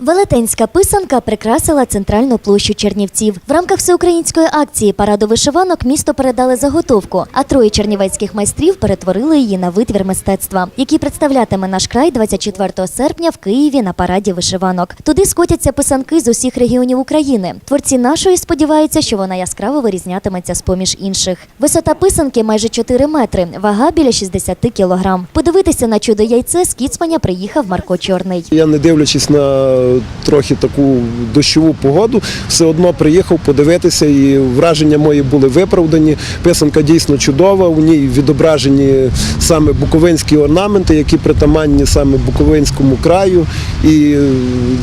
Велетенська писанка прикрасила центральну площу Чернівців. В рамках всеукраїнської акції параду вишиванок місто передали заготовку, а троє чернівецьких майстрів перетворили її на витвір мистецтва, який представлятиме наш край 24 серпня в Києві на параді вишиванок. Туди скотяться писанки з усіх регіонів України. Творці нашої сподіваються, що вона яскраво вирізнятиметься з поміж інших. Висота писанки майже 4 метри, вага біля 60 кілограм. Подивитися на чудо яйце з Кіцманя приїхав Марко Чорний. Я не дивлячись на трохи таку дощову погоду, все одно приїхав подивитися, і враження мої були виправдані. Писанка дійсно чудова. У ній відображені саме буковинські орнаменти, які притаманні саме Буковинському краю. І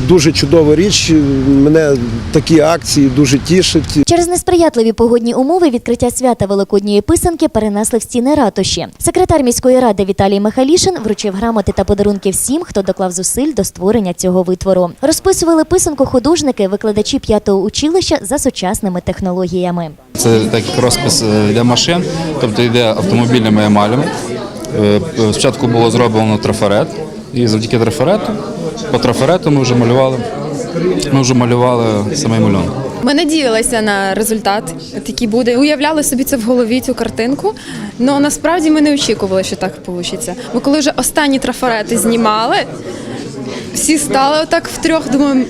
дуже чудова річ. Мене такі акції дуже тішать. Через несприятливі погодні умови відкриття свята Великодньої писанки перенесли в стіни ратуші. Секретар міської ради Віталій Михайлішин вручив грамоти та подарунки всім, хто доклав зусиль до створення цього витвору. Розписували писанку художники, викладачі п'ятого училища за сучасними технологіями. Це так як розпис е, для машин, тобто йде автомобільними емалями. Е, Спочатку було зроблено трафарет, і завдяки трафарету, по трафарету ми вже малювали, ми вже малювали самий малюнок. Ми надіялися на результат, який буде. Уявляли собі це в голові цю картинку. але насправді ми не очікували, що так вийде. Бо коли вже останні трафарети знімали, всі стали отак втрьох, Думаю,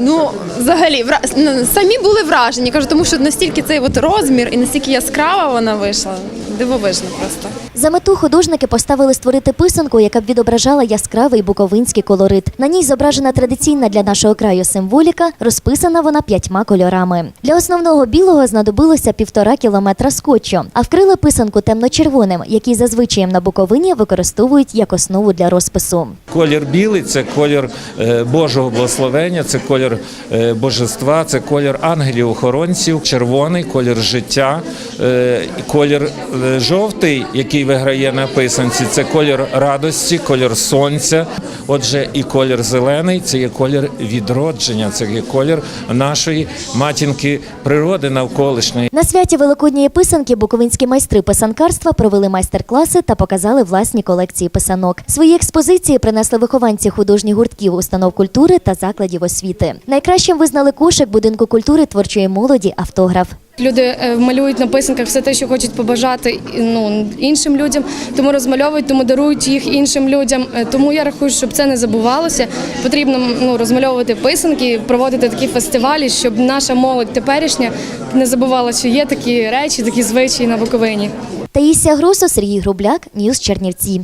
Ну, взагалі, вра... ну, самі були вражені. Кажу, тому що настільки цей от розмір і настільки яскрава вона вийшла. Дивовижно просто. За мету художники поставили створити писанку, яка б відображала яскравий буковинський колорит. На ній зображена традиційна для нашого краю символіка, розписана вона п'ятьма кольорами. Для основного білого знадобилося півтора кілометра скотчу, а вкрили писанку темно-червоним, який зазвичай на Буковині використовують як основу для розпису. Колір білий це колір е, Божого благословення, це колір е, божества, це колір ангелів-охоронців, червоний колір життя, е, колір жовтий, який виграє на писанці, це колір радості, колір сонця. Отже, і колір зелений це є колір відродження, це є колір нашої матінки природи навколишньої. На святі Великодньої писанки буковинські майстри писанкарства провели майстер-класи та показали власні колекції писанок. Свої експозиції принесли вихованці художніх гуртків, установ культури та закладів освіти. Найкращим визнали кошик будинку культури творчої молоді автограф. Люди е, малюють на писанках все те, що хочуть побажати ну, іншим людям, тому розмальовують, тому дарують їх іншим людям. Е, Тому я рахую, щоб це не забувалося. Потрібно ну, розмальовувати писанки, проводити такі фестивалі, щоб наша молодь теперішня не забувала, що є такі речі, такі звичаї на Буковині. Таїсія Гросо, Сергій Грубляк, Ньюс Чернівці.